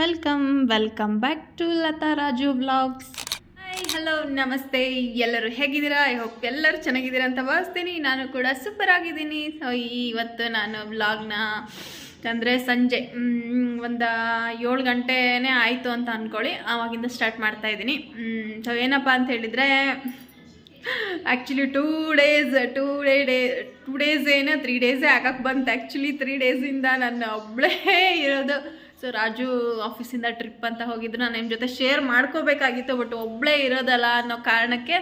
Welcome welcome back to Latha Raju vlogs hi hello ನಮಸ್ತೆ ಎಲ್ಲರೂ ಹೇಗಿದ್ದೀರಾ? ಐ ಹೋಪ್ ಎಲ್ಲರೂ ಚೆನ್ನಾಗಿದ್ದೀರಾ ಅಂತ ಭಾವಿಸ್ತೀನಿ. ನಾನು ಕೂಡ ಸೂಪರ್ ಆಗಿದ್ದೀನಿ. ಸೊ ಇವತ್ತು ನಾನು ವ್ಲಾಗ್ನ ಅಂದರೆ ಸಂಜೆ ಒಂದು ಏಳು ಗಂಟೆನೇ ಆಯಿತು ಅಂತ ಅಂದ್ಕೊಳ್ಳಿ ಆವಾಗಿಂದ ಸ್ಟಾರ್ಟ್ ಮಾಡ್ತಾ ಇದ್ದೀನಿ. ಸೊ ಏನಪ್ಪ ಅಂತ ಹೇಳಿದರೆ actually two days two day day two days ಏನೋ ತ್ರೀ ಡೇಸೇ ಆಗಕ್ಕೆ ಬಂತು. ಆ್ಯಕ್ಚುಲಿ ತ್ರೀ ಡೇಸಿಂದ ನಾನು ಒಬ್ಬಳೇ ಇರೋದು. ಸೊ ರಾಜು ಆಫೀಸಿಂದ ಟ್ರಿಪ್ ಅಂತ ಹೋಗಿದ್ದು ನಾನು ನಿಮ್ಮ ಜೊತೆ ಶೇರ್ ಮಾಡ್ಕೋಬೇಕಾಗಿತ್ತು ಬಟ್ ಒಬ್ಬಳೇ ಇರೋದಲ್ಲ ಅನ್ನೋ ಕಾರಣಕ್ಕೆ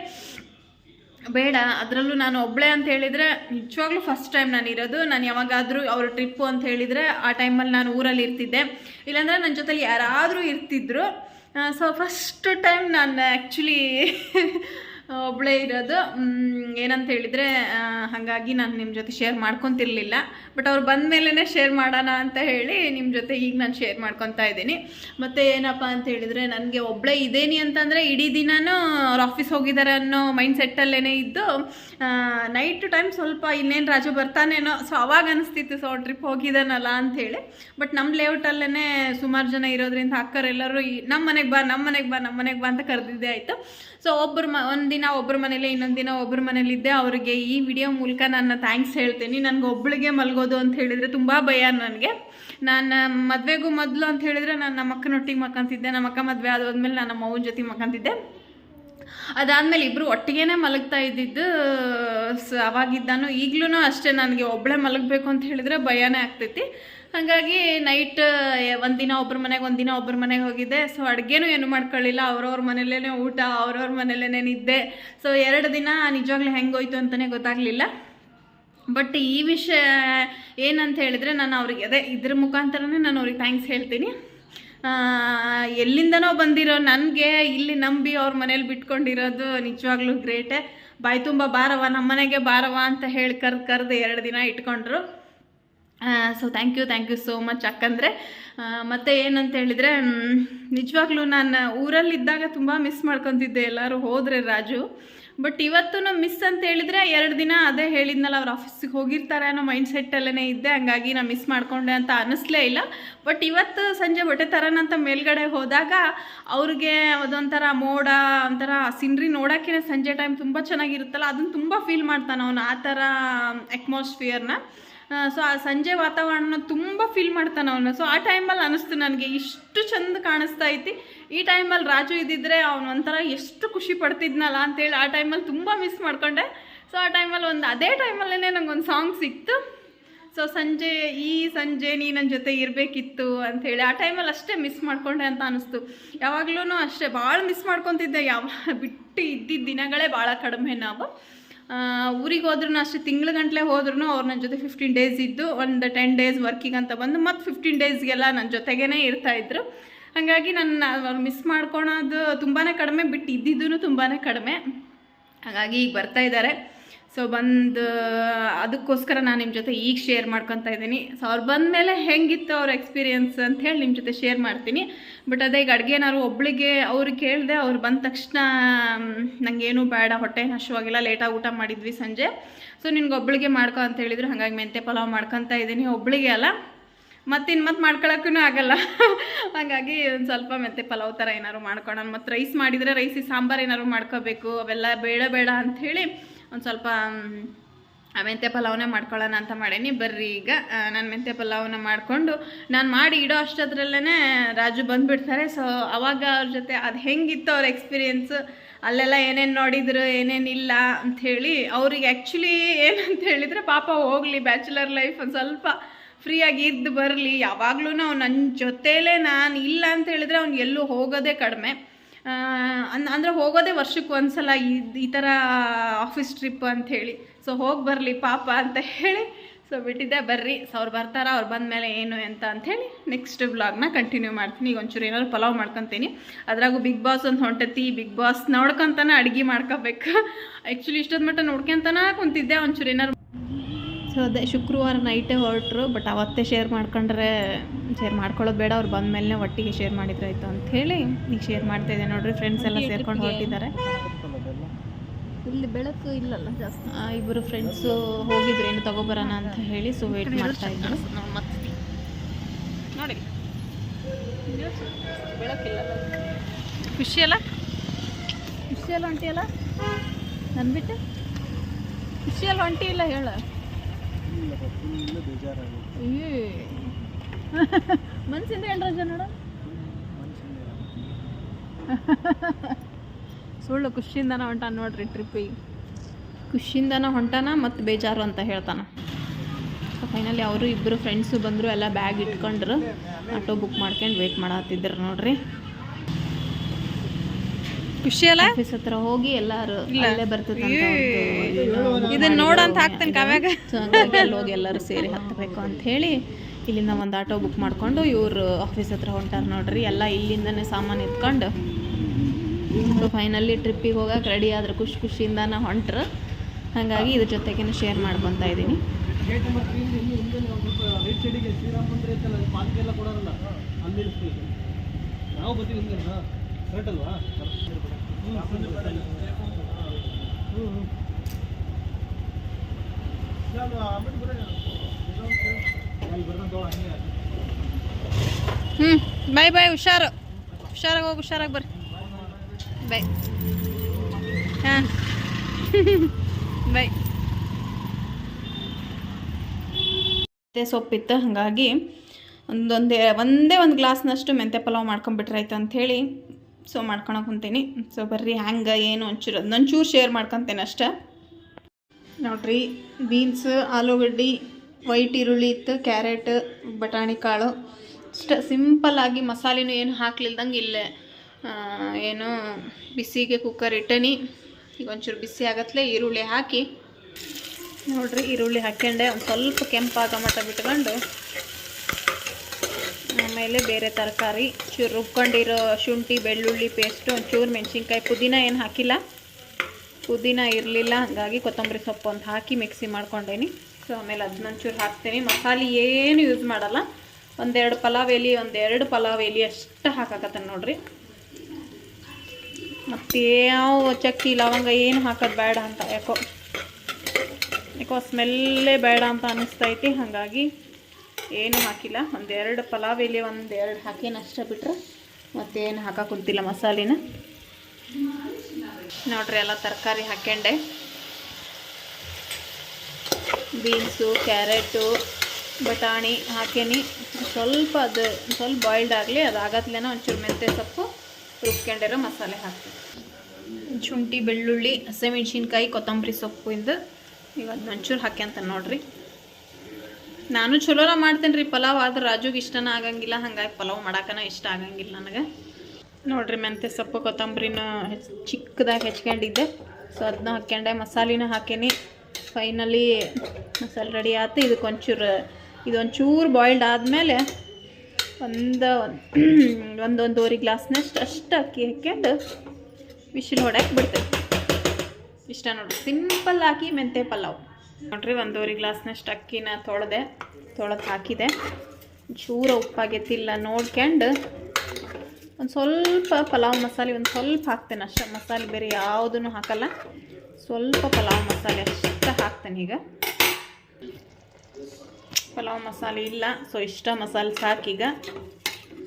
ಬೇಡ. ಅದರಲ್ಲೂ ನಾನು ಒಬ್ಬಳೇ ಅಂತ ಹೇಳಿದರೆ, ನಿಜವಾಗ್ಲೂ ಫಸ್ಟ್ ಟೈಮ್ ನಾನು ಇರೋದು. ನಾನು ಯಾವಾಗಾದರೂ ಅವ್ರ ಟ್ರಿಪ್ಪು ಅಂತ ಹೇಳಿದರೆ, ಆ ಟೈಮಲ್ಲಿ ನಾನು ಊರಲ್ಲಿ ಇರ್ತಿದ್ದೆ. ಇಲ್ಲಾಂದರೆ ನನ್ನ ಜೊತೆಲಿ ಯಾರಾದರೂ ಇರ್ತಿದ್ರು. ಸೊ ಫಸ್ಟ್ ಟೈಮ್ ನಾನು ಆ್ಯಕ್ಚುಲಿ ಒಬ್ಬಳೇ ಇರೋದು. ಏನಂತ ಹೇಳಿದರೆ ಹಾಗಾಗಿ ನಾನು ನಿಮ್ಮ ಜೊತೆ ಶೇರ್ ಮಾಡ್ಕೊತಿರ್ಲಿಲ್ಲ. ಬಟ್ ಅವ್ರು ಬಂದ ಮೇಲೇ ಶೇರ್ ಮಾಡೋಣ ಅಂತ ಹೇಳಿ ನಿಮ್ಮ ಜೊತೆ ಈಗ ನಾನು ಶೇರ್ ಮಾಡ್ಕೊತಾ ಇದ್ದೀನಿ. ಮತ್ತು ಏನಪ್ಪ ಅಂತ ಹೇಳಿದರೆ, ನನಗೆ ಒಬ್ಬಳೇ ಇದೇನಿ ಅಂತಂದರೆ ಇಡೀ ದಿನನೂ ಅವ್ರ ಆಫೀಸ್ ಹೋಗಿದ್ದಾರೆ ಅನ್ನೋ ಮೈಂಡ್ ಸೆಟ್ಟಲ್ಲೇ ಇದ್ದು ನೈಟ್ ಟೈಮ್ ಸ್ವಲ್ಪ ಇನ್ನೇನು ರಾಜು ಬರ್ತಾನೇನೋ. ಸೊ ಅವಾಗ ಅನಿಸ್ತಿತ್ತು ಸೊ ಟ್ರಿಪ್ ಹೋಗಿದ್ದಾನಲ್ಲ ಅಂಥೇಳಿ ಬಟ್ ನಮ್ಮ ಲೇಔಟಲ್ಲೇ ಸುಮಾರು ಜನ ಇರೋದ್ರಿಂದ ಅಕ್ಕರೆಲ್ಲರೂ ನಮ್ಮ ಮನೆಗೆ ಬಾ ನಮ್ಮ ಮನೆಗೆ ಬಾ ನಮ್ಮ ಮನೆಗೆ ಬಾ ಅಂತ ಕರೆದಿದ್ದೆ ಆಯಿತು. ಸೊ ಒಬ್ಬರು ಮ ಒಂದು ದಿನ ಒಬ್ಬರ ಮನೇಲಿ, ಇನ್ನೊಂದು ದಿನ ಒಬ್ಬರ ಮನೇಲಿದ್ದೆ ಅವರಿಗೆ ಈ ವಿಡಿಯೋ ಮೂಲಕ ನನ್ನ ಥ್ಯಾಂಕ್ಸ್ ಹೇಳ್ತೀನಿ. ನನಗೆ ಒಬ್ಬಳಿಗೆ ಮಲಗೋದು ಅಂತ ಹೇಳಿದರೆ ತುಂಬ ಭಯ ನನಗೆ. ನಾನು ಮದುವೆಗೂ ಮೊದಲು ಅಂತ ಹೇಳಿದರೆ ನಾನು ನಮ್ಮ ಅಕ್ಕನೊಟ್ಟಿಗೆ ಮಕ್ಕಂತಿದ್ದೆ ನಮ್ಮ ಅಕ್ಕ ಮದುವೆ ಆದೋದ್ಮೇಲೆ ನಾನು ನಮ್ಮ ಅವ್ವನ ಜೊತೆ ಮಕ್ಕಂತಿದ್ದೆ ಅದಾದಮೇಲೆ ಇಬ್ಬರು ಒಟ್ಟಿಗೆನೇ ಮಲಗ್ತಾ ಇದ್ದಿದ್ದು ಅವಾಗಿದ್ದಾನು. ಈಗಲೂ ಅಷ್ಟೇ ನನಗೆ ಒಬ್ಬಳೇ ಮಲಗಬೇಕು ಅಂತ ಹೇಳಿದರೆ ಭಯನೇ ಆಗ್ತೈತಿ. ಹಾಗಾಗಿ ನೈಟ್ ಒಂದಿನ ಒಬ್ಬರ ಮನೆಗೆ, ಒಂದಿನ ಒಬ್ಬರ ಮನೆಗೆ ಹೋಗಿದ್ದೆ. ಸೊ ಅಡುಗೆನೂ ಏನು ಮಾಡ್ಕೊಳ್ಳಿಲ್ಲ ಅವ್ರವ್ರ ಮನೇಲೇ ಊಟ, ಅವ್ರವ್ರ ಮನೇಲೇ ನಿದ್ದೆ. ಸೊ ಎರಡು ದಿನ ನಿಜವಾಗ್ಲೂ ಹೆಂಗೋಯ್ತು ಅಂತಲೇ ಗೊತ್ತಾಗಲಿಲ್ಲ. ಬಟ್ ಈ ವಿಷಯ ಏನಂತ ಹೇಳಿದರೆ ನಾನು ಅವ್ರಿಗೆ, ಅದೇ ಇದ್ರ ಮುಖಾಂತರನೇ ನಾನು ಅವ್ರಿಗೆ ಥ್ಯಾಂಕ್ಸ್ ಹೇಳ್ತೀನಿ. ಎಲ್ಲಿಂದನೋ ಬಂದಿರೋ ನನಗೆ ಇಲ್ಲಿ ನಂಬಿ ಅವ್ರ ಮನೇಲಿ ಬಿಟ್ಕೊಂಡಿರೋದು ನಿಜವಾಗ್ಲೂ ಗ್ರೇಟೇ ಬಾಯಿ ತುಂಬ ಬಾರವ ನಮ್ಮ ಮನೆಗೆ ಬಾರವ ಅಂತ ಹೇಳಿ ಕರ್ದು ಕರೆದು ಎರಡು ದಿನ ಇಟ್ಕೊಂಡ್ರು. So thank you thank you so much ಯಾಕಂದರೆ ಮತ್ತು ಏನಂತ ಹೇಳಿದರೆ ನಿಜವಾಗ್ಲೂ ನಾನು ಊರಲ್ಲಿದ್ದಾಗ ತುಂಬ ಮಿಸ್ ಮಾಡ್ಕೊತಿದ್ದೆ ಎಲ್ಲರೂ ಹೋದರೆ ರಾಜು. ಬಟ್ ಇವತ್ತು ಮಿಸ್ ಅಂತ ಹೇಳಿದರೆ ಎರಡು ದಿನ ಅದೇ ಹೇಳಿದ್ನಲ್ಲ, ಅವ್ರ ಆಫೀಸಿಗೆ ಹೋಗಿರ್ತಾರೆ ಅನ್ನೋ ಮೈಂಡ್ ಸೆಟ್ಟಲ್ಲೇ ಇದ್ದೆ, ಹಂಗಾಗಿ ನಾನು ಮಿಸ್ ಮಾಡಿಕೊಂಡೆ ಅಂತ ಅನ್ನಿಸ್ಲೇ ಇಲ್ಲ. ಬಟ್ ಇವತ್ತು ಸಂಜೆ ಬಟ್ಟೆ ತರೋಣಂತ ಮೇಲ್ಗಡೆ ಹೋದಾಗ ಅವ್ರಿಗೆ ಅದೊಂಥರ ಮೋಡ, ಒಂಥರ ಸಿನ್ರಿ ನೋಡೋಕ್ಕೆ ಸಂಜೆ ಟೈಮ್ ತುಂಬ ಚೆನ್ನಾಗಿರುತ್ತಲ್ಲ ಅದನ್ನು ತುಂಬ ಫೀಲ್ ಮಾಡ್ತಾನೆ ಅವನು ಆ ಥರ ಅಟ್ಮಾಸ್ಫಿಯರ್ನ ಸೊ ಆ ಸಂಜೆ ವಾತಾವರಣ ತುಂಬ ಫೀಲ್ ಮಾಡ್ತಾನೆ ಅವನು. ಸೊ ಆ ಟೈಮಲ್ಲಿ ಅನಿಸ್ತು ನನಗೆ, ಇಷ್ಟು ಚಂದ ಕಾಣಿಸ್ತಾ ಐತಿ. ಈ ಟೈಮಲ್ಲಿ ರಾಜು ಇದ್ದಿದ್ರೆ ಅವನು ಒಂಥರ ಎಷ್ಟು ಖುಷಿ ಪಡ್ತಿದ್ನಲ್ಲ ಅಂತೇಳಿ ಆ ಟೈಮಲ್ಲಿ ತುಂಬ ಮಿಸ್ ಮಾಡ್ಕೊಂಡೆ. ಸೊ ಆ ಟೈಮಲ್ಲಿ ಒಂದು, ಅದೇ ಟೈಮಲ್ಲೇ ನಂಗೆ ಒಂದು ಸಾಂಗ್ ಸಿಕ್ತು. ಸೊ ಸಂಜೆ, ಈ ಸಂಜೆ ನೀ ನನ್ನ ಜೊತೆ ಇರಬೇಕಿತ್ತು ಅಂಥೇಳಿ ಆ ಟೈಮಲ್ಲಿ ಅಷ್ಟೇ ಮಿಸ್ ಮಾಡ್ಕೊಂಡೆ ಅಂತ ಅನಿಸ್ತು. ಯಾವಾಗಲೂ ಅಷ್ಟೇ ಭಾಳ ಮಿಸ್ ಮಾಡ್ಕೊತಿದ್ದೆ. ಯಾವ, ಬಿಟ್ಟು ಇದ್ದಿದ್ದ ದಿನಗಳೇ ಭಾಳ ಕಡಿಮೆ ನಾವು. ಊರಿಗೆ ಹೋದ್ರೂ ಅಷ್ಟೇ, ತಿಂಗಳ ಗಂಟಲೆ ಹೋದ್ರೂ ಅವ್ರು ನನ್ನ ಜೊತೆ ಫಿಫ್ಟೀನ್ ಡೇಸ್ ಇದ್ದು, ಒಂದು ಟೆನ್ ಡೇಸ್ ವರ್ಕಿಂಗ್ ಅಂತ ಬಂದು ಮತ್ತು ಫಿಫ್ಟೀನ್ ಡೇಸ್ಗೆಲ್ಲ ನನ್ನ ಜೊತೆಗೇ ಇರ್ತಾಯಿದ್ರು ಹಾಗಾಗಿ ನನ್ನ ಮಿಸ್ ಮಾಡ್ಕೊಳೋದು ತುಂಬಾ ಕಡಿಮೆ ಬಿಟ್ಟು ಇದ್ದಿದ್ದು ತುಂಬಾ ಕಡಿಮೆ. ಹಾಗಾಗಿ ಈಗ ಬರ್ತಾ ಇದ್ದಾರೆ ಸೊ ಬಂದು, ಅದಕ್ಕೋಸ್ಕರ ನಾನು ನಿಮ್ಮ ಜೊತೆ ಈಗ ಶೇರ್ ಮಾಡ್ಕೊತಾ ಇದ್ದೀನಿ. ಸೊ ಅವ್ರು ಬಂದ ಮೇಲೆ ಹೆಂಗಿತ್ತು ಅವ್ರ ಎಕ್ಸ್ಪೀರಿಯನ್ಸ್ ಅಂತ ಹೇಳಿ ನಿಮ್ಮ ಜೊತೆ ಶೇರ್ ಮಾಡ್ತೀನಿ. ಬಟ್ ಅದೇ ಈಗ ಅಡುಗೆ ಏನಾದ್ರು ಒಬ್ಳಿಗೆ ಅವ್ರಿಗೆ ಕೇಳಿದೆ ಅವ್ರು ಬಂದ ತಕ್ಷಣ ನನಗೇನು ಬೇಡ, ಹೊಟ್ಟೆ ಹಶುವಾಗಿಲ್ಲ ಲೇಟಾಗಿ ಊಟ ಮಾಡಿದ್ವಿ ಸಂಜೆ. ಸೊ ನಿನ್ಗೆ ಒಬ್ಳಿಗೆ ಮಾಡ್ಕೊ ಅಂತ ಹೇಳಿದ್ರು. ಹಾಗಾಗಿ ಮೆಂತೆ ಪಲಾವ್ ಮಾಡ್ಕೊತಾ ಇದ್ದೀನಿ ಒಬ್ಳಿಗೆ ಅಲ್ಲ. ಮತ್ತಿನ್ನು ಮತ್ತೆ ಮಾಡ್ಕೊಳಕ್ಕೂ ಆಗಲ್ಲ. ಹಾಗಾಗಿ ಒಂದು ಸ್ವಲ್ಪ ಮೆಂತೆ ಪಲಾವ್ ಥರ ಏನಾದ್ರು ಮಾಡ್ಕೊಳೋಣ. ಮತ್ತು ರೈಸ್ ಮಾಡಿದರೆ ರೈಸಿ ಸಾಂಬಾರು ಏನಾದ್ರು ಮಾಡ್ಕೋಬೇಕು. ಅವೆಲ್ಲ ಬೇಡ ಬೇಡ ಅಂಥೇಳಿ ಒಂದು ಸ್ವಲ್ಪ ಮೆಂತ್ಯ ಪಲಾವ್ನೇ ಮಾಡ್ಕೊಳ್ಳೋಣ ಅಂತ ಮಾಡೀನಿ. ಬರ್ರಿ ಈಗ ನಾನು ಮೆಂತ್ಯ ಪಲಾವನ್ನ ಮಾಡಿಕೊಂಡು ನಾನು ಮಾಡಿ ಇಡೋ ಅಷ್ಟದ್ರಲ್ಲೇ ರಾಜು ಬಂದುಬಿಡ್ತಾರೆ. ಸೊ ಅವಾಗ ಅವ್ರ ಜೊತೆ ಅದು ಹೆಂಗಿತ್ತು ಅವ್ರ ಎಕ್ಸ್ಪೀರಿಯೆನ್ಸ್ ಅಲ್ಲೆಲ್ಲ ಏನೇನು ನೋಡಿದ್ರು ಏನೇನಿಲ್ಲ ಅಂಥೇಳಿ ಅವ್ರಿಗೆ ಆ್ಯಕ್ಚುಲಿ ಏನಂತ ಹೇಳಿದರೆ ಪಾಪ ಹೋಗಲಿ ಬ್ಯಾಚುಲರ್ ಲೈಫ್ ಒಂದು ಸ್ವಲ್ಪ ಫ್ರೀಯಾಗಿ ಇದ್ದು ಬರಲಿ. ಯಾವಾಗಲೂ ಅವ್ನು ನನ್ನ ಜೊತೆಯಲ್ಲೇ ನಾನು ಇಲ್ಲ ಅಂತ ಹೇಳಿದ್ರೆ ಅವ್ನು ಎಲ್ಲೂ ಹೋಗೋದೇ ಕಡಿಮೆ. ಅಂದರೆ ಹೋಗೋದೇ ವರ್ಷಕ್ಕೆ ಒಂದ್ಸಲ ಸಲ ಈ ಥರ ಆಫೀಸ್ ಟ್ರಿಪ್ ಅಂಥೇಳಿ ಸೊ ಹೋಗಿ ಬರಲಿ ಪಾಪ ಅಂತ ಹೇಳಿ. ಸೊ ಬಿಟ್ಟಿದ್ದೆ, ಬರ್ರಿ. ಸೊ ಅವ್ರು ಬರ್ತಾರ, ಅವ್ರು ಬಂದ ಮೇಲೆ ಏನು ಅಂತ ಅಂಥೇಳಿ ನೆಕ್ಸ್ಟ್ ಬ್ಲಾಗ್ನ ಕಂಟಿನ್ಯೂ ಮಾಡ್ತೀನಿ. ಈಗ ಒಂಚೂರು ಏನಾದ್ರು ಪಲಾವ್ ಮಾಡ್ಕೊತೀನಿ. ಅದ್ರಾಗೂ ಬಿಗ್ ಬಾಸ್ ಅಂತ ಹೊಂಟತಿ. ಬಿಗ್ ಬಾಸ್ ನೋಡ್ಕೊತಾನೆ ಅಡುಗೆ ಮಾಡ್ಕೋಬೇಕು. ಆ್ಯಕ್ಚುಲಿ ಇಷ್ಟೊಂದು ಮಟ್ಟ ನೋಡ್ಕೊಂತಾನೆ ಕುಂತಿದ್ದೆ. ಒಂಚೂರು ಏನಾರು ಸೊ ಅದೇ ಶುಕ್ರವಾರ ನೈಟೇ ಹೊರಟ್ರು ಬಟ್ ಅವತ್ತೇ ಶೇರ್ ಮಾಡ್ಕೊಂಡ್ರೆ ಶೇರ್ ಮಾಡ್ಕೊಳ್ಳೋದು ಬೇಡ. ಅವ್ರು ಬಂದ ಮೇಲೆ ಒಟ್ಟಿಗೆ ಶೇರ್ ಮಾಡಿದ್ರಾಯ್ತು ಅಂತ ಹೇಳಿ ಈಗ ಶೇರ್ ಮಾಡ್ತಾ ಇದ್ದೆ. ನೋಡ್ರಿ ಫ್ರೆಂಡ್ಸ್ ಎಲ್ಲ ಸೇರ್ಕೊಂಡು ಹೊರಟಿದ್ದಾರೆ. ಇಲ್ಲಿ ಬೆಳಕು ಇಲ್ಲಲ್ಲ ಜಾಸ್ತಿ. ಇಬ್ಬರು ಫ್ರೆಂಡ್ಸು ಹೋಗಿದ್ರು ಏನು ತಗೋಬರೋಣ ಅಂತ ಹೇಳಿ ಸೊ ವೇಟ್ ಮಾಡ್ತಾ ಇದ್ರು. ನೋಡಿ. ಬೆಳಕಿಲ್ಲ ಖುಷಿ ಅಲ್ಲ? ಒಂಟಿ ಅಲ್ಲ ನನ್ನ ಖುಷಿ ಅಲ್ಲ ಒಂಟಿ ಇಲ್ಲ ಹೇಳ. ಮನ್ಸಿಂದ ಹೇಳ ನೋಡು. ಸುಳ್ಳು ಖುಷಿಯಿಂದನ ಹೊಂಟ ನೋಡ್ರಿ ಟ್ರಿಪ್ಪಿಗೆ ಖುಷಿಯಿಂದನ ಹೊಂಟಾನ ಮತ್ತು ಬೇಜಾರು ಅಂತ ಹೇಳ್ತಾನ. ಫೈನಲಿ ಅವರು ಇಬ್ಬರು ಫ್ರೆಂಡ್ಸು ಬಂದರು, ಎಲ್ಲ ಬ್ಯಾಗ್ ಇಟ್ಕೊಂಡ್ರು. ಆಟೋ ಬುಕ್ ಮಾಡ್ಕೊಂಡು ವೇಟ್ ಮಾಡತ್ತಿದ್ರು ನೋಡ್ರಿ. ಖುಷಿ ಅಲ್ಲ? ಆಫೀಸ್ ಹತ್ರ ಹೋಗಿ ಎಲ್ಲಾರು ಅಲ್ಲೇ ಬರ್ತದೆ ಇದನ್ನ ನೋಡಂತ ಹಾಕ್ತೇನೆ ಕಾವ್ಯಾಗ. ಸೊ ಹಂಗಾಗಿ ಅಲ್ಲಿ ಹೋಗಿ ಎಲ್ಲರೂ ಸೇರಿ ಹತ್ತಬೇಕು ಅಂತ ಹೇಳಿ ಇಲ್ಲಿಂದ ಒಂದು ಆಟೋ ಬುಕ್ ಮಾಡ್ಕೊಂಡು ಇವ್ರು ಆಫೀಸ್ ಹತ್ರ ಹೊಂಟಾರ ನೋಡ್ರಿ. ಎಲ್ಲ ಇಲ್ಲಿಂದನೇ ಸಾಮಾನು ಎತ್ಕೊಂಡು ಸೊ ಫೈನಲಿ ಟ್ರಿಪ್ಪಿಗೆ ಹೋಗಕ್ಕೆ ರೆಡಿ ಆದ್ರೆ. ಖುಷಿ ಖುಷಿಯಿಂದ ಹೊಂಟ್ರು. ಹಾಗಾಗಿ ಇದ್ರ ಜೊತೆಗೆ ಶೇರ್ ಮಾಡ್ಕೊತಾ ಇದ್ದೀನಿ. ನಾವು ಹ್ಞೂ ಬಾಯ್ ಬಾಯ್ ಹುಷಾರು. ಹುಷಾರಾಗಿ ಹೋಗಿ ಹುಷಾರಾಗಿ ಬರ್ರಿ. ಬಾಯ್. ಹಾಂ. ಬಾಯ್. ಮೆಂತೆ ಸೊಪ್ಪಿತ್ತು ಹಾಗಾಗಿ ಒಂದೊಂದೇ ಒಂದೇ ಒಂದು ಗ್ಲಾಸ್ನಷ್ಟು ಮೆಂತೆ ಪಲಾವ್ ಮಾಡ್ಕೊಂಬಿಟ್ರಾಯ್ತು ಅಂಥೇಳಿ ಸೊ ಮಾಡ್ಕೊಳಕ್ಕೆ ಕುಂತೀನಿ ಸೊ ಬರ್ರಿ, ಹ್ಯಾಂಗೆ, ಏನು ಒಂಚೂರು ಅದನ್ನೊಂಚೂರು ಶೇರ್ ಮಾಡ್ಕೊತೇನೆ ಅಷ್ಟೇ. ನೋಡ್ರಿ ಬೀನ್ಸ್ ಆಲೂಗಡ್ಡೆ ವೈಟ್ ಈರುಳ್ಳಿ ಇತ್ತು ಕ್ಯಾರೆಟ್ ಬಟಾಣಿ ಕಾಳು. ಇಷ್ಟ ಸಿಂಪಲ್ಲಾಗಿ ಮಸಾಲೆನೂ ಏನು ಹಾಕ್ಲಿಲ್ದಂಗೆ ಇಲ್ಲೇ ಏನು ಬಿಸಿಗೆ ಕುಕ್ಕರ್ ಇಟ್ಟನಿ. ಈಗ ಒಂಚೂರು ಬಿಸಿ ಆಗತ್ಲೆ ಈರುಳ್ಳಿ ಹಾಕಿ. ನೋಡ್ರಿ, ಈರುಳ್ಳಿ ಹಾಕ್ಯಂಡೆ. ಒಂದು ಸ್ವಲ್ಪ ಕೆಂಪಾಗ ಮಟ್ಟ ಬಿಟ್ಕೊಂಡು ಆಮೇಲೆ ಬೇರೆ ತರಕಾರಿ ಚೂರು ರುಬ್ಕೊಂಡಿರೋ ಶುಂಠಿ, ಬೆಳ್ಳುಳ್ಳಿ ಪೇಸ್ಟು ಒಂಚೂರು ಮೆಣಸಿನ್ಕಾಯಿ. ಪುದೀನ ಏನು ಹಾಕಿಲ್ಲ. ಪುದೀನ ಇರಲಿಲ್ಲ, ಹಾಗಾಗಿ ಕೊತ್ತಂಬರಿ ಸೊಪ್ಪು ಅಂತ ಹಾಕಿ ಮಿಕ್ಸಿ ಮಾಡ್ಕೊಂಡೇನಿ. ಸೊ ಆಮೇಲೆ ಅದನ್ನೊಂಚೂರು ಹಾಕ್ತೀನಿ. ಮಸಾಲೆ ಏನು ಯೂಸ್ ಮಾಡಲ್ಲ. ಒಂದೆರಡು ಪಲಾವ್ ಎಲೆ, ಒಂದೆರಡು ಪಲಾವ್ ಎಲೆ ಅಷ್ಟು ಹಾಕಾಕತ್ತಾನ ನೋಡ್ರಿ. ಮತ್ತು ಯಾವ ಚಕ್ಕಿ, ಲವಂಗ ಏನು ಹಾಕೋದು ಬೇಡ ಅಂತ ಯಾಕೋ. ಯಾಕೋ ಸ್ಮೆಲ್ಲೇ ಬೇಡ ಅಂತ ಅನ್ನಿಸ್ತೈತಿ ಹಾಗಾಗಿ ಏನು ಹಾಕಿಲ್ಲ. ಒಂದೆರಡು ಪಲಾವ್ ಎಲೆ, ಒಂದೆರಡು ಹಾಕೇನು ಅಷ್ಟೇ ಬಿಟ್ಟರೆ ಮತ್ತೇನು ಹಾಕಕ್ಕೆ ಕುಂತಿಲ್ಲ ಮಸಾಲಿನ. ನೋಡ್ರಿ ಎಲ್ಲ ತರಕಾರಿ ಹಾಕ್ಯಂಡೆ. ಬೀನ್ಸು, ಕ್ಯಾರೆಟು, ಬಟಾಣಿ ಹಾಕೇನಿ. ಸ್ವಲ್ಪ ಅದು ಸ್ವಲ್ಪ ಬಾಯ್ಲ್ಡ್ ಆಗಲಿ, ಅದು ಆಗತ್ಲೇನೋ ಒಂಚೂರು ಮೆಂತ್ಯ ಸೊಪ್ಪು ರುಬ್ಕೊಂಡಿರೋ ಮಸಾಲೆ ಹಾಕಿ ಶುಂಠಿ, ಬೆಳ್ಳುಳ್ಳಿ, ಹಸಿಮೆಣ್ಸಿನ್ಕಾಯಿ, ಕೊತ್ತಂಬರಿ ಸೊಪ್ಪು ಇಂದು ಇವಾಗ ಒಂಚೂರು ಹಾಕ್ಯಂತ ನೋಡ್ರಿ. ನಾನು ಚಲೋನ ಮಾಡ್ತೇನೆ ರೀ ಪಲಾವ್ ಆದ್ರೆ ರಾಜುಗೆ ಇಷ್ಟನ ಆಗಂಗಿಲ್ಲ, ಹಂಗಾಗಿ ಪಲಾವ್ ಮಾಡಕ್ಕನ ಇಷ್ಟ ಆಗಂಗಿಲ್ಲ ನನಗೆ. ನೋಡ್ರಿ ಮೆಂತ್ಯ ಸೊಪ್ಪು ಕೊತ್ತಂಬರಿನ ಚಿಕ್ಕದಾಗಿ ಹೆಚ್ಕೊಂಡಿದ್ದೆ. ಸೊ ಅದನ್ನ ಹಾಕ್ಯಂಡೆ, ಮಸಾಲಿನ ಹಾಕೇನಿ. ಫೈನಲಿ ಮಸಾಲೆ ರೆಡಿ ಆಯ್ತು ಇದಕ್ಕೊಂಚೂರು ಇದೊಂಚೂರು ಬಾಯ್ಲ್ಡ್ ಆದಮೇಲೆ ಒಂದು ಒಂದೊಂದೂವರೆ ಗ್ಲಾಸ್ನಷ್ಟು ಅಷ್ಟು ಅಕ್ಕಿ ಹಾಕ್ಕೊಂಡು ವಿಶಿಲ್ ಹೊಡ್ಯಾಕೆ ಬಿಡ್ತೇವೆ ಇಷ್ಟ ನೋಡ್ರಿ, ಸಿಂಪಲ್ ಹಾಕಿ ಮೆಂತೆ ಪಲಾವ್. ನೋಡ್ರಿ, ಒಂದೂವರೆ ಗ್ಲಾಸ್ನಷ್ಟು ಅಕ್ಕಿನ ತೊಳೆದೆ, ತೊಳೆದು ಹಾಕಿದೆ. ಚೂರ ಉಪ್ಪಾಗೈತಿಲ್ಲ ನೋಡ್ಕೊಂಡು ಒಂದು ಸ್ವಲ್ಪ ಪಲಾವ್ ಮಸಾಲೆ, ಒಂದು ಸ್ವಲ್ಪ ಹಾಕ್ತೇನೆ ಅಷ್ಟೇ. ಮಸಾಲೆ ಬೇರೆ ಯಾವುದೂ ಹಾಕಲ್ಲ. ಸ್ವಲ್ಪ ಪಲಾವ್ ಮಸಾಲೆ ಅಷ್ಟೇ ಹಾಕ್ತೇನೆ ಈಗ. ಪಲಾವ್ ಮಸಾಲೆ ಇಲ್ಲ, ಸೊ ಇಷ್ಟ ಮಸಾಲೆ ಸಾಕೀಗ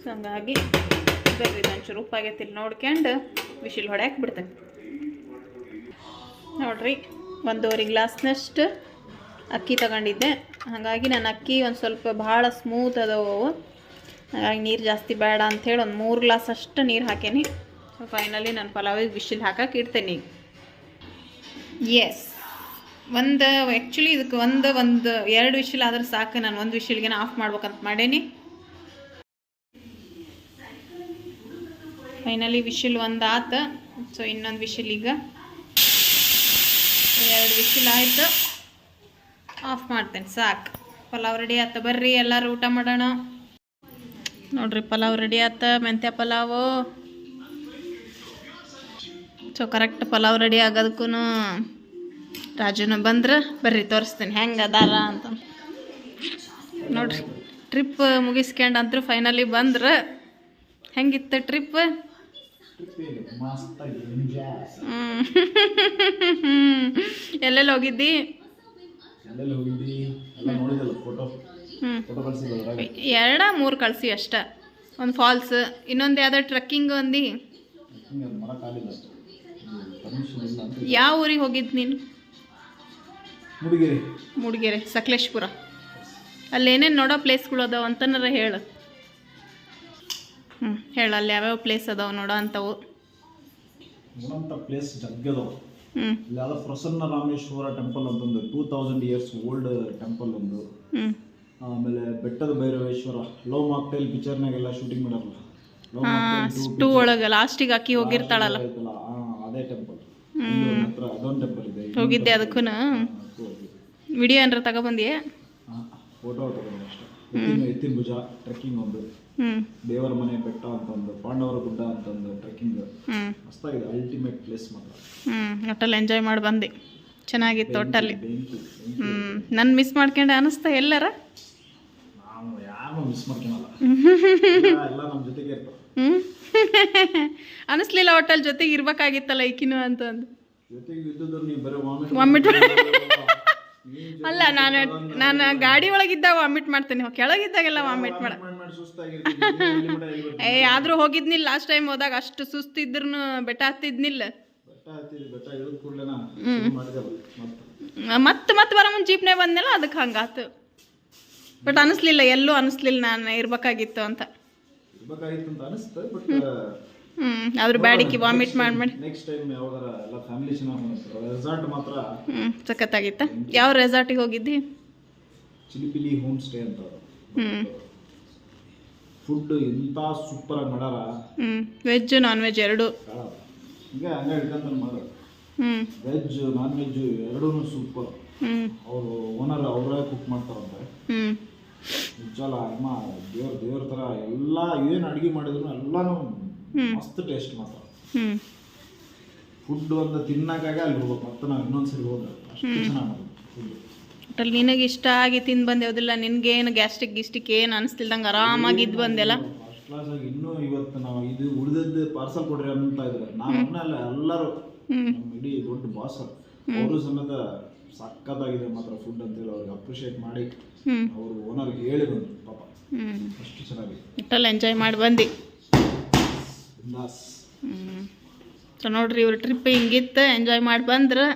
ಸೊ ಹಂಗಾಗಿ ಬರ್ರಿ ಒಂಚೂರು ಉಪ್ಪಾಗೈತಿಲ್ಲ ನೋಡ್ಕೊಂಡು ವಿಶಿಲ್ ಹೊಡೆಯಕ್ಕೆ ಬಿಡ್ತೇನೆ. ನೋಡ್ರಿ, ಒಂದೂವರೆ ಗ್ಲಾಸ್ನಷ್ಟು ಅಕ್ಕಿ ತಗೊಂಡಿದ್ದೆ. ಹಾಗಾಗಿ ನಾನು ಅಕ್ಕಿ ಒಂದು ಸ್ವಲ್ಪ ಭಾಳ ಸ್ಮೂತ್ ಅದಾವು ಹಾಗಾಗಿ ನೀರು ಜಾಸ್ತಿ ಬೇಡ ಅಂಥೇಳಿ ಒಂದು ಮೂರು ಗ್ಲಾಸ್ ಅಷ್ಟು ನೀರು ಹಾಕೇನಿ. ಸೊ ಫೈನಲಿ ನಾನು ಪಲಾವಿಗೆ ಬಿಸಿಲು ಹಾಕಕ್ಕೆ ಇಡ್ತೇನೆ. ಎಸ್ ಒಂದು ಆ್ಯಕ್ಚುಲಿ ಇದಕ್ಕೆ ಒಂದು ಒಂದು ಎರಡು ವಿಷಲ್ ಆದ್ರೆ ಸಾಕು. ನಾನು ಒಂದು ವಿಶಿಲ್ಗೆ ಆಫ್ ಮಾಡ್ಬೇಕಂತ ಮಾಡೇನಿ. ಫೈನಲಿ ವಿಷಲ್ ಒಂದು ಆತ. ಸೊ ಇನ್ನೊಂದು ವಿಷಲ್ ಈಗ. ಎರಡು ವಿಷಲ್ ಆಯ್ತು. ಆಫ್ ಮಾಡ್ತೇನೆ ಸಾಕು. ಪಲಾವ್ ರೆಡಿ ಆತ ಬರ್ರಿ ಎಲ್ಲರೂ ಊಟ ಮಾಡೋಣ. ನೋಡ್ರಿ ಪಲಾವ್ ರೆಡಿ ಆತ ಮೆಂತ್ಯ pulao. So correct pulao ready ಆಗೋದಕ್ಕೂ ರಾಜುನ ಬಂದ್ರೆ ಬರ್ರಿ ತೋರಿಸ್ತೀನಿ. ಹೆಂಗೆ ಅದಾರ ಅಂತ. ನೋಡ್ರಿ ಟ್ರಿಪ್ ಮುಗಿಸ್ಕೊಂಡು ಅಂತೂ ಫೈನಲಿ ಬಂದ್ರೆ ಹೆಂಗಿತ್ತು ಟ್ರಿಪ್ ಎಲ್ಲೆಲ್ಲಿ ಹೋಗಿದ್ದಿ? ಎಲ್ಲೆಲ್ಲಿ ಹೋಗಿದ್ದಿ ಎಲ್ಲ ನೋಡಿದಲ್ಲ ಫೋಟೋ ಹ್ಞೂ ಫೋಟೋ ಕಳಿಸಿಲ್ಲ ಎರಡ ಮೂರು ಕಳಿಸಿ ಅಷ್ಟ. ಒಂದು ಫಾಲ್ಸ್ ಇನ್ನೊಂದು ಯಾವುದೋ ಟ್ರೆಕ್ಕಿಂಗ್ ಅದು ಯಾವ ಊರಿಗೆ ಹೋಗಿದ್ದು ನೀನು? ಮುಡಿಗೆರೆ. ಮೂಡಿಗೆರೆ ಸಕಲೇಶ್ಪುರ. ಅಲ್ಲಿ ಏನೇನು ನೋಡೋ ಪ್ಲೇಸ್ಗಳು ಅದಾವ ಅಂತನಾರ ಹೇಳು. ಹ್ಞೂ ಹೇಳು ಅಲ್ಲಿ ಯಾವ್ಯಾವ ಪ್ಲೇಸ್ ಅದಾವ ನೋಡೋ ಅಂಥವು ನೋಡೋಂಥ ಪ್ಲೇಸ್ ಜಗ್ಗದವು ಹ್ಞೂ ಇಲ್ಲಿ ಯಾವ್ದೋ ಪ್ರಸನ್ನ ರಾಮೇಶ್ವರ ಟೆಂಪಲ್ ಅಂತಂದು two thousand years old temple ಒಂದು. ಆಮೇಲೆ ಬೆಟ್ಟದ ಭೈರವೇಶ್ವರ ಲೋ ಮಾಕ್ಟೈಲ್ ಪಿಕ್ಚರ್ನಾಗೆಲ್ಲ ಶೂಟಿಂಗ್ ಮಾಡಲ್ಲ ಟೂ ಒಳಗೆ ಲಾಸ್ಟಿಗೆ ಹಾಕಿ ಹೋಗಿರ್ತಾಳಲ್ಲ. ಅದೇ ಟೆಂಪಲ್ ಹತ್ರ ಅದೊಂದು ಟೆಂಪಲ್ ಇದೆ. ಹೋಗಿದ್ದೆ ಅದಕ್ಕೂ ವಿಡಿಯೋ ಏನಾರ ತಗೊಬಂದಿಯೇ? ಫೋಟೋ ತಗೊಂಡು ಅಷ್ಟೇ. ಎತ್ತಿನ ಭುಜ ಟ್ರೆಕ್ಕಿಂಗ್ ಒಂದು. ದೇವರ ಮನೆ ಬೆಟ್ಟ ಅಂತ ಒಂದು ಪಾಂಡವರ ಗುಡ್ಡ ಅಂತ ಒಂದು ಟ್ರೆಕ್ಕಿಂಗ್ ಮಸ್ತಾಗಿದೆ ಅಲ್ಟಿಮೇಟ್ ಪ್ಲೇಸ್ ಮಾತ್ರ. ಹ್ಞೂ ಒಟ್ಟಲ್ಲಿ ಎಂಜಾಯ್ ಮಾಡಿ ಬಂದೆ. ಚೆನ್ನಾಗಿತ್ತು ಒಟ್ಟಲ್ಲಿ. ಹ್ಞೂ ನನ್ನ ಮಿಸ್ ಮಾಡ್ಕೊಂಡೆ ಅನಿಸ್ತಾ ಎಲ್ಲರ? ನಾವು ಯಾರು ಮಿಸ್ ಮಾಡ್ಕೊಳಲ್ಲ. ಎಲ್ಲ ನಮ್ಮ ಜೊತೆಗೆ ಇರ್ತಾರೆ. ಹ್ಞೂ ಅನಿಸ್ಲಿಲ್ಲ ಒಟ್ಟಲ್ಲಿ ಜೊತೆಗೆ ಇರ್ಬೇಕಾಗಿತ್ತಲ್ಲ ಈಕಿನ ವಾಮಿಟ್ ವಾಮಿಟ್ ಅಲ್ಲ ನಾನು ನಾನು ಗಾಡಿ ಒಳಗಿದ್ದಾಗ ವಾಮಿಟ್ ಮಾಡ್ತೀನಿ. ಕೆಳಗಿದ್ದಾಗೆಲ್ಲ ವಾಮಿಟ್ ಮಾಡ. ಏ ಆದರೂ ಹೋಗಿದ್ನಿಲ್ಲ ಲಾಸ್ಟ್ ಟೈಮ್ ಹೋದಾಗ ಅಷ್ಟು ಸುಸ್ತಿದ್ರು ಬೆಟ್ಟ ಹತ್ತಿದ್ನಿಲ್ಲ. ಮತ್ತೆ. ಮತ್ತೆ ಬರೋ ಮುಂದೆ ಜೀಪ್ನೇ ಬಂದ್ನಲ್ಲ ಅದಕ್ಕೆ ಹಂಗಾತು. ಬಟ್ ಅನಿಸ್ಲಿಲ್ಲ ಎಲ್ಲೂ ಅನಿಸ್ಲಿಲ್ಲ ನಾನು ಇರ್ಬೇಕಾಗಿತ್ತು ಅಂತ. ಹ್ಮ್. ಅದ್ರ ಬ್ಯಾಡಿಗೆ ವಾಮಿಟ್ ಮಾಡಿ ಮಾಡಿ ನೆಕ್ಸ್ಟ್ ಟೈಮ್ ಯಾವಾಗಾರ ಎಲ್ಲ ಫ್ಯಾಮಿಲಿ ಚೆನ್ನಾಗಿ ರೆಸಾರ್ಟ್ ಮಾತ್ರ ಸಖತ್ತಾಗಿತ್ತ. ಯಾವ ರೆಸಾರ್ಟಿಗೆ ಹೋಗಿದ್ದಿ? ಚಿಲಿಪಿಲಿ ಹೋಮ್ ಸ್ಟೇ ಅಂತ ಹ್ಞೂ ಫುಡ್ ಎಂತ ಸೂಪರ್ ಆಗಿ ಮಾಡಾರ ವೆಜ್ ನಾನ್ ವೆಜ್ ಎರಡೂ. ಈಗ ಹಂಗೆ ಹಿಡ್ಕೊಂತ ಹ್ಞೂ ವೆಜ್ ನಾನ್ ವೆಜ್ ಎರಡೂ ಸೂಪರ್ ಅವರು ಓನರ್ ಅವರೇ ಕುಕ್ ಮಾಡ್ತಾರಂತೆ. ನಿಜಲ್ಲ ಅಮ್ಮ ದೇವ್ರ ದೇವ್ರ ತರ ಎಲ್ಲ ಏನು ಅಡುಗೆ ಮಾಡಿದ್ರು ಎಲ್ಲಾನು ಮಸ್ತ್ ಟೇಸ್ಟ್ ಮಾಡ್ತಾರೆ ಫುಡ್ ಒಂದು ತಿನ್ನಕ್ಕಾಗ ಅಲ್ಲಿ ಹೋಗ್ಬೇಕು. ಮತ್ತೆ ನಾವು ಇನ್ನೊಂದ್ಸರಿ ಹೋದ್ರೆ ಅಷ್ಟು ಚೆನ್ನಾಗಿ ಮಾಡೋದು ಫುಡ್ ಒಟ್ಟಲ್ಲಿ ನಿನಗೆ ಇಷ್ಟ ಆಗಿ ತಿಂದು ಬಂದೇವುದಿಲ್ಲ ನಿನಗೇನು ಗ್ಯಾಸ್ಟ್ರಿಕ್ ಗಿಸ್ಟಿಕ್ ಏನು ಅನಿಸ್ತಿಲ್ದಂಗೆ ಆರಾಮಾಗಿ ಇದ್ದು ಬಂದೆಲ್ಲ? ಫಸ್ಟ್ ಕ್ಲಾಸ್ ಆಗಿ ಇನ್ನೂ ಇವತ್ತು ನಾವು ಇದು ಉಳಿದದ್ದು ಪಾರ್ಸಲ್ ಕೊಡ್ರಿ ಅಂತ ಇದ್ರೆ. ನಾವು ಅಲ್ಲ ಎಲ್ಲರೂ ನಮ್ಮ ಇಡೀ ದೊಡ್ಡ ಬಾಸ್ ಅವರು. ಸಮೇತ ಸಕ್ಕತ್ತಾಗಿದೆ ಮಾತ್ರ ಫುಡ್ ಅಂತೇಳಿ ಅವ್ರಿಗೆ ಅಪ್ರಿಷಿಯೇಟ್ ಮಾಡಿ ಅವರು ಓನರ್ಗೆ ಹೇಳಿ ಬಂದು ಪಾಪ. ಅಷ್ಟು ಚೆನ್ನಾಗಿದೆ ಒಟ್ಟಲ್ಲಿ ಎಂಜಾಯ್ ಮಾಡಿ ಬಂದು. ಸೊ ನೋಡ್ರಿ ಇವ್ರ ಟ್ರಿಪ್ ಹಿಂಗಿತ್ತು ಎಂಜಾಯ್ ಮಾಡಿ ಬಂದ್ರೆ.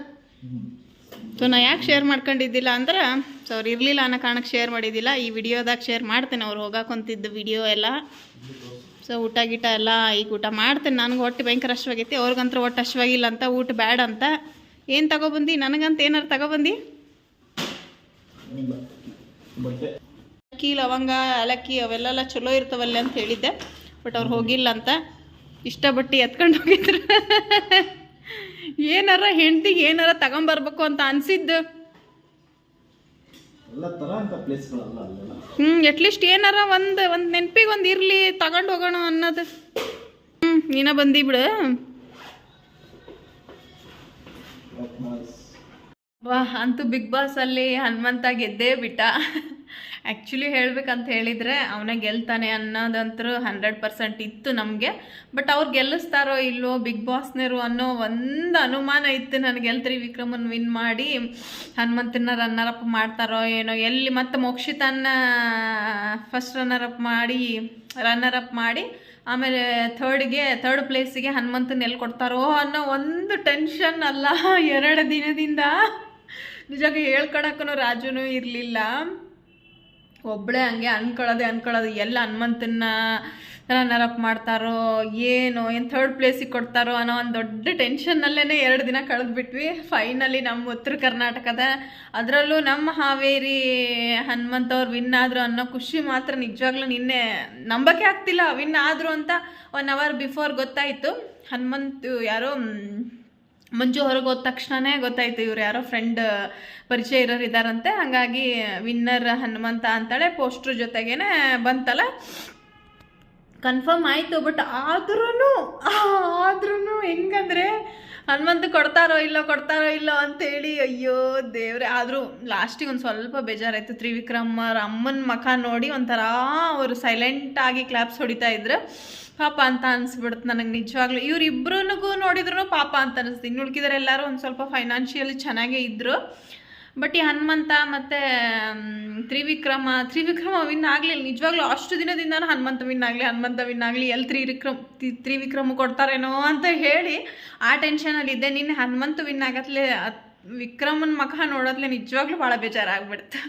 ಸೊ ನಾ ಯಾಕೆ ಶೇರ್ ಮಾಡ್ಕೊಂಡಿದ್ದಿಲ್ಲ ಅಂದ್ರೆ ಸೊ ಅವ್ರು ಇರಲಿಲ್ಲ ಅನ್ನೋ ಕಾರಣಕ್ಕೆ ಶೇರ್ ಮಾಡಿದ್ದಿಲ್ಲ. ಈ ವಿಡಿಯೋದಾಗ ಶೇರ್ ಮಾಡ್ತೇನೆ ಅವ್ರು ಹೋಗಾಕೊಂತಿದ್ದು ವಿಡಿಯೋ ಎಲ್ಲ. ಸೊ ಊಟ ಗೀಟ ಎಲ್ಲ ಈಗ ಊಟ ಮಾಡ್ತೇನೆ. ನನಗೆ ಒಟ್ಟು ಭಯಂಕರ ಅಶ್ವಾಗೈತಿ. ಅವ್ರಿಗಂತ್ರ ಒಟ್ಟು ಅಶ್ವಾಗಿಲ್ಲ ಅಂತ, ಊಟ ಬ್ಯಾಡ ಅಂತ. ಏನು ತಗೊಬಂದು? ನನಗಂತ ಏನಾರು ತಗೊಬಂದು? ಅಕ್ಕಿ, ಲವಂಗ, ಏಲಕ್ಕಿ ಅವೆಲ್ಲ ಚಲೋ ಇರ್ತಾವಲ್ಲ ಅಂತ ಹೇಳಿದ್ದೆ. ಬಟ್ ಅವ್ರು ಹೋಗಿಲ್ಲ ಅಂತ. ಇಷ್ಟ ಬಟ್ಟಿ ಎತ್ಕೊಂಡು ಹೋಗಿದ್ರು. ಏನಾರ ಹೆಂಡತಿ ಏನಾರ ತಗೊಂಬರ್ಬೇಕು ಅಂತ ಅನ್ಸಿದ್ದು? ಹ್ಮ್ ಹ್ಞೂ ಅಟ್ಲೀಸ್ಟ್ ಏನಾರ ಒಂದು ಒಂದು ನೆನಪಿಗೆ ಒಂದು ಇರಲಿ ತಗೊಂಡ್ ಹೋಗೋಣ ಅನ್ನೋದು. ಹ್ಮ್ ನೀನ ಬಂದಿ ಬಿಡು. ವಾ ಅಂತೂ ಬಿಗ್ ಬಾಸ್ ಅಲ್ಲಿ ಹನುಮಂತ ಗೆದ್ದೇ ಬಿಟ್ಟ. ಆ್ಯಕ್ಚುಲಿ ಹೇಳಬೇಕಂತ ಹೇಳಿದರೆ ಅವನೇ ಗೆಲ್ತಾನೆ ಅನ್ನೋದಂತರೂ ಹಂಡ್ರೆಡ್ ಪರ್ಸೆಂಟ್ ಇತ್ತು ನಮಗೆ. ಬಟ್ ಅವ್ರು ಗೆಲ್ಲಿಸ್ತಾರೋ ಇಲ್ಲೋ ಬಿಗ್ ಬಾಸ್ನರು ಅನ್ನೋ ಒಂದು ಅನುಮಾನ ಇತ್ತು ನನಗೆ ಗೆಲ್ತ್ರಿ ವಿಕ್ರಮನ್ ವಿನ್ ಮಾಡಿ. ಹನುಮಂತನ ರನ್ನರ್ ಅಪ್ ಮಾಡ್ತಾರೋ ಏನೋ, ಎಲ್ಲಿ ಮತ್ತೆ ಮೋಕ್ಷಿತನ್ನ ಫಸ್ಟ್ ರನ್ನರ್ ಅಪ್ ಮಾಡಿ ರನ್ನರ್ ಅಪ್ ಮಾಡಿ, ಆಮೇಲೆ ಥರ್ಡ್ಗೆ ಥರ್ಡ್ ಪ್ಲೇಸಿಗೆ ಹನುಮಂತನ ಎಲ್ಲಿ ಕೊಡ್ತಾರೋ ಅನ್ನೋ ಒಂದು ಟೆನ್ಷನ್ ಅಲ್ಲ. ಎರಡು ದಿನದಿಂದ. ನಿಜಾಗ ಹೇಳ್ಕೊಳಕ್ಕೂ ರಾಜುನೂ ಇರಲಿಲ್ಲ. ಒಬ್ಬಳೇ ಹಂಗೆ ಅನ್ಕೊಳ್ಳೋದೆ ಅನ್ಕೊಳ್ಳೋದು ಎಲ್ಲ ಹನುಮಂತನ್ನ ನರಪ್ ಮಾಡ್ತಾರೋ ಏನು ಏನು ಥರ್ಡ್ ಪ್ಲೇಸಿಗೆ ಕೊಡ್ತಾರೋ ಅನ್ನೋ ಒಂದು ದೊಡ್ಡ ಟೆನ್ಷನ್ನಲ್ಲೇ ಎರಡು ದಿನ ಕಳೆದ್ಬಿಟ್ವಿ. ಫೈನಲಿ ನಮ್ಮ ಉತ್ತರ ಕರ್ನಾಟಕದ. ಅದರಲ್ಲೂ ನಮ್ಮ ಹಾವೇರಿ ಹನುಮಂತ ಅವ್ರು ವಿನ್ ಆದರು ಅನ್ನೋ ಖುಷಿ ಮಾತ್ರ ನಿಜವಾಗ್ಲೂ ನಿನ್ನೆ ನಂಬಕ್ಕೆ ಆಗ್ತಿಲ್ಲ ವಿನ್ ಆದರು ಅಂತ ಒನ್ ಅವರ್ ಬಿಫೋರ್ ಗೊತ್ತಾಯಿತು. ಹನುಮಂತ್ ಯಾರೋ ಮಂಜು ಹೊರಗೆ ಹೋದ ತಕ್ಷಣನೇ ಗೊತ್ತಾಯ್ತು ಇವ್ರು ಯಾರೋ ಫ್ರೆಂಡ್ ಪರಿಚಯ ಇರೋರು ಇದ್ದಾರಂತೆ ಹಾಗಾಗಿ ವಿನ್ನರ್ ಹನುಮಂತ ಅಂತಾಳೆ ಪೋಸ್ಟ್ರ್ ಜೊತೆಗೇನೆ ಬಂತಲ್ಲ. ಕನ್ಫರ್ಮ್ ಆಯಿತು ಬಟ್ ಆದ್ರೂ ಹನುಮಂತ ಕೊಡ್ತಾರೋ ಇಲ್ಲೋ ಕೊಡ್ತಾರೋ ಇಲ್ಲೋ ಅಂತೇಳಿ ಅಯ್ಯೋ ದೇವ್ರೆ. ಆದರೂ ಲಾಸ್ಟಿಗೆ ಒಂದು ಸ್ವಲ್ಪ ಬೇಜಾರಾಯಿತು. ತ್ರಿವಿಕ್ರಮ್ ಅವ್ರ ಅಮ್ಮನ ಮುಖ ನೋಡಿ ಒಂಥರ ಅವರು ಸೈಲೆಂಟಾಗಿ ಕ್ಲಾಪ್ಸ್ ಹೊಡಿತಾ ಇದ್ರು ಪಾಪ ಅಂತ ಅನಿಸ್ಬಿಡುತ್ತೆ ನನಗೆ ನಿಜವಾಗ್ಲೂ. ಇವ್ರಿಬ್ರಿಗೂ ನೋಡಿದ್ರು ಪಾಪ ಅಂತ ಅನಿಸ್ತು. ಇನ್ನು ಎಲ್ಲರೂ ಒಂದು ಸ್ವಲ್ಪ ಫೈನಾನ್ಷಿಯಲಿ ಚೆನ್ನಾಗೇ ಇದ್ದರು ಬಟ್ ಈ ಹನುಮಂತ ಮತ್ತು ತ್ರಿವಿಕ್ರಮ ತ್ರಿವಿಕ್ರಮ ವಿನ್ ಆಗಲಿಲ್ಲ. ನಿಜವಾಗ್ಲೂ ಅಷ್ಟು ದಿನದಿಂದ ಹನುಮಂತ ವಿನ್ ಆಗಲಿ, ಹನುಮಂತ ವಿನ್ ಆಗಲಿ ಎಲ್ಲಿ ತ್ರಿವಿಕ್ರಮ್ ತ್ರಿವಿಕ್ರಮ ಕೊಡ್ತಾರೇನೋ ಅಂತ ಹೇಳಿ ಆ ಟೆನ್ಷನಲ್ಲಿ ಇದ್ದೆ. ನಿನ್ನೆ ಹನುಮಂತ ವಿನ್ ಆಗತ್ಲೆ ವಿಕ್ರಮನ ಮುಖ ನೋಡತ್ಲೆ ನಿಜವಾಗ್ಲೂ ಭಾಳ ಬೇಜಾರಾಗ್ಬಿಡ್ತು.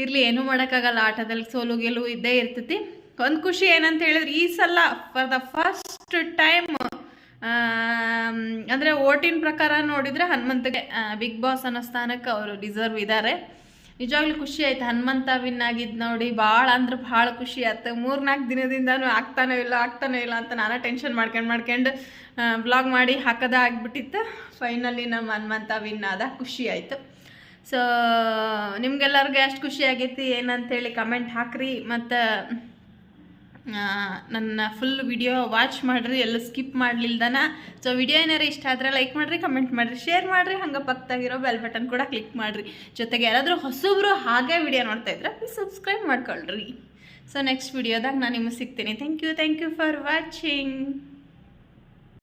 ಇರಲಿ, ಏನೂ ಮಾಡೋಕ್ಕಾಗಲ್ಲ. ಆಟದಲ್ಲಿ ಸೋಲು ಗೆಲುವು ಇದ್ದೇ ಇರ್ತೈತಿ. ಒಂದು ಖುಷಿ ಏನಂತ ಹೇಳಿದ್ರೆ ಈ ಸಲ ಫಾರ್ ದ ಫಸ್ಟ್ ಟೈಮ್ ಅಂದರೆ ಓಟಿನ ಪ್ರಕಾರ ನೋಡಿದರೆ ಹನುಮಂತಗೆ ಬಿಗ್ ಬಾಸ್ ಅನ್ನೋ ಸ್ಥಾನಕ್ಕೆ ಅವರು ಡಿಸರ್ವ್ ಇದ್ದಾರೆ ನಿಜವಾಗ್ಲೂ ಖುಷಿ ಆಯ್ತು. ಹನುಮಂತ ವಿನ್ ಆಗಿದ್ದು ನೋಡಿ ಭಾಳ ಅಂದ್ರೆ ಭಾಳ ಖುಷಿ ಆಯ್ತು. ಮೂರ್ನಾಲ್ಕು ದಿನದಿಂದನೂ ಆಗ್ತಾನೋ ಇಲ್ಲ ಆಗ್ತಾನೋ ಇಲ್ಲ ಅಂತ ನಾನು ಟೆನ್ಷನ್ ಮಾಡ್ಕೊಂಡು ಮಾಡ್ಕೊಂಡು ಬ್ಲಾಗ್ ಮಾಡಿ ಹಾಕೋದ ಆಗಿಬಿಟ್ಟಿತ್ತು. ಫೈನಲಿ ನಮ್ಮ ಹನುಮಂತ ವಿನ್ ಆದ. ಖುಷಿ ಆಯಿತು. ಸೊ ನಿಮ್ಗೆಲ್ಲರಿಗೂ ಎಷ್ಟು ಖುಷಿ ಆಗೈತಿ ಏನಂತೇಳಿ ಕಮೆಂಟ್ ಹಾಕ್ರಿ. ಮತ್ತು ನನ್ನ ಫುಲ್ ವಿಡಿಯೋ ವಾಚ್ ಮಾಡಿರಿ, ಎಲ್ಲ ಸ್ಕಿಪ್ ಮಾಡಲಿಲ್ದನ. ಸೊ ವಿಡಿಯೋ ಏನಾರು ಇಷ್ಟ ಆದರೆ ಲೈಕ್ ಮಾಡಿರಿ ಕಮೆಂಟ್ ಮಾಡಿರಿ ಶೇರ್ ಮಾಡಿರಿ, ಹಂಗೆ ಪಕ್ಕದಾಗಿರೋ ಬೆಲ್ ಬಟನ್ ಕೂಡ ಕ್ಲಿಕ್ ಮಾಡಿರಿ. ಜೊತೆಗೆ ಯಾರಾದರೂ ಹೊಸಬ್ರು ಹಾಗೆ ವಿಡಿಯೋ ನೋಡ್ತಾ ಇದ್ರೆ ಪ್ಲೀಸ್ ಸಬ್ಸ್ಕ್ರೈಬ್ ಮಾಡ್ಕೊಳ್ರಿ. ಸೊ ನೆಕ್ಸ್ಟ್ ವಿಡಿಯೋದಾಗ ನಾನು ನಿಮಗೆ ಸಿಗ್ತೀನಿ. Thank you thank you for watching